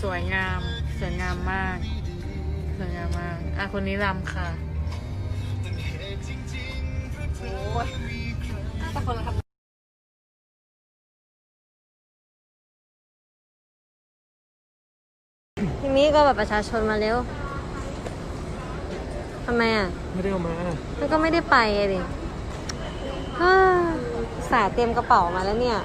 สวยงาม สวยงามมาก สวยงามมาก อะ คนนี้รำค่ะแต่คนละทำทีนี้ก็แบบประชาชนมาเร็วทำไมอะ ไม่ได้เอามามันก็ไม่ได้ไปอะดิฮ่าอุตสาห์เตรียมกระเป๋ามาแล้วเนี่ย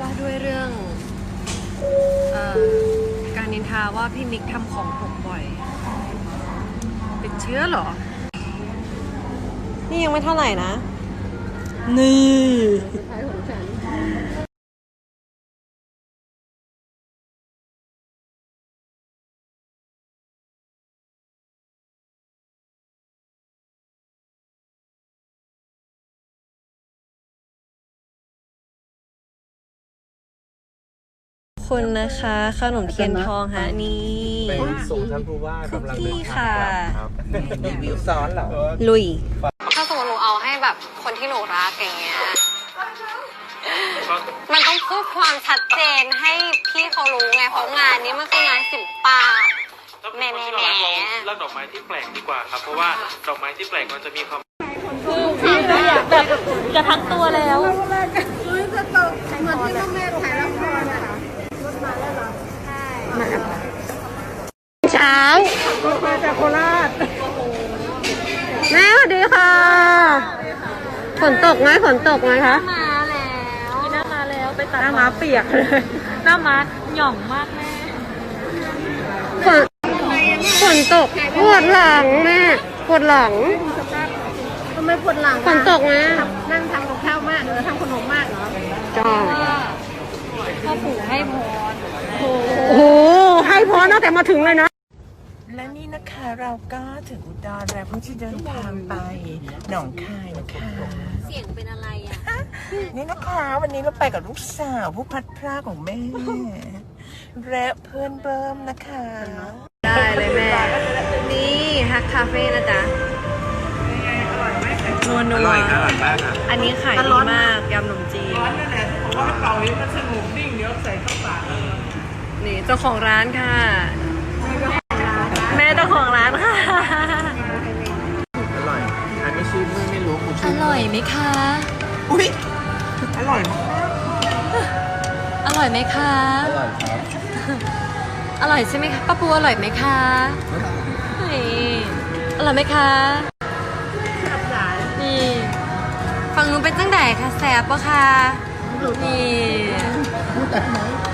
ว่าด้วยเรื่องเออการนินทาว่าพี่มิก ทำของหกบ่อย เป็นเชื้อเหรอ นี่ยังไม่เท่าไหร่นะ นี่ คุณนะคะ ขนมเทียนทองฮะนี่ไปส่งท่านผู้ว่ากำลังเดินทางกลับครับรีวิวซ้อนเหรอ ลุย ถ้าสมมติหนูเอาให้แบบคนที่หนูรักอย่างเงี้ย มันต้องพูดความชัดเจนให้พี่เขารู้ไง เพราะงานนี้มันคืองานศิลปะ แหม่แหม่แหม่ เลือกดอกไม้ที่แปลกดีกว่าครับ เพราะว่าดอกไม้ที่แปลกมันจะมีความจะทั้งตัวแล้ว ช้างมาจากโคราชแม่สวัสดีค่ะ ฝนตกไหมฝนตกไหมคะ มาแล้วหน้ามาแล้วไปตัดหน้ามาเปียกเลย หน้ามาหย่องมากแม่ฝนฝนตกปวดหลังแม่ปวดหลังทำไมปวดหลังฝนตกไหมนั่งทำกับข้าวมากเหรอทำขนมมากเหรอจ้าพ่อปู่ให้พรโอ้โห ให้พรตั้งแต่มาถึงเลยนะ และนี่นะคะเราก็ถึงอุดรแล้วเพิ่งจะเดินทางไปหนองคายนะคะเสียงเป็นอะไรอะ นี่นะคะ วันนี้เราไปกับลูกสาวผู้พัดพรากของแม่และเพื่อนเบิ้มนะคะ ได้เลยแม่ นี่ฮักคาเฟ่นะจ๊ะนัวนัอวร่อยนะอร่อยมากอะ อันนี้ขายดีมากยำขนมจีนนี่ เจ้าของร้านค่ะ แม่เจ้าของร้านค่ะ อร่อยใครไม่ชื่อไม่ไม่รู้กูอชื่อร่อยไหมคะ อุ้ยอร่อยมากอร่อยไหมคะ อร่อยครับอร่อยใช่ไหมคะป้าปูอร่อยไหมคะนี่อร่อยไหมคะนี่ฝั่งนู้นเป็นจังไดคะแสบปะคะนี่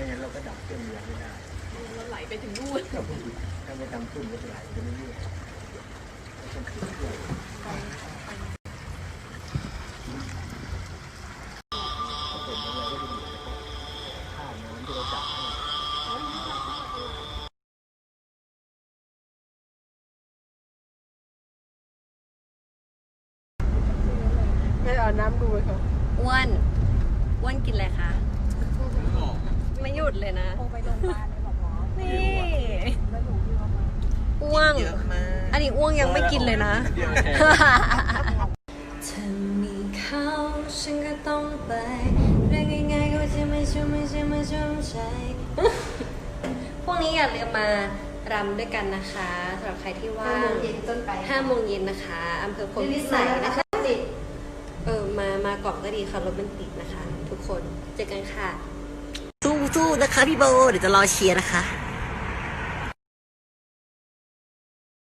ไม่งั้นเราก็ดับเครื่องเรือไม่ได้เราไหลไปถึงนู่นถ้าไม่ทำขึ้นก็จะไหลไปเรื่อยๆผสมอะไรก็จะอยู่ในค่าน้ำที่เราจับให้ไม่เอาน้ำดูเลยค่ะอ้วน อ้วนกินอะไรคะ ไม่หยุดเลยนะโไปโรงพยาบาลเลยบอกหมอนี่แล้วหนูยออกมาอ้วงอันนี้อ้วงยังไม่กินเลยนะเธอมีเขาฉันก็ต้องไปเรื่องง่ายๆก็จะไม่ชุ่มไม่ชุ่มไม่ชุ่มใจ พวกนี้อย่าลืมมารำด้วยกันนะคะสำหรับใครที่ห้าว่าโมงเย็นต้นไปห้าโมงเย็นนะคะอำเภอพรมพิสัยนะคะเออมามาก่อนก็ดีค่ะรถมันติดนะคะ ทุกคนเจอกันค่ะ สู้ๆนะคะพี่โบเดี๋ยวจะรอเชียร์นะคะ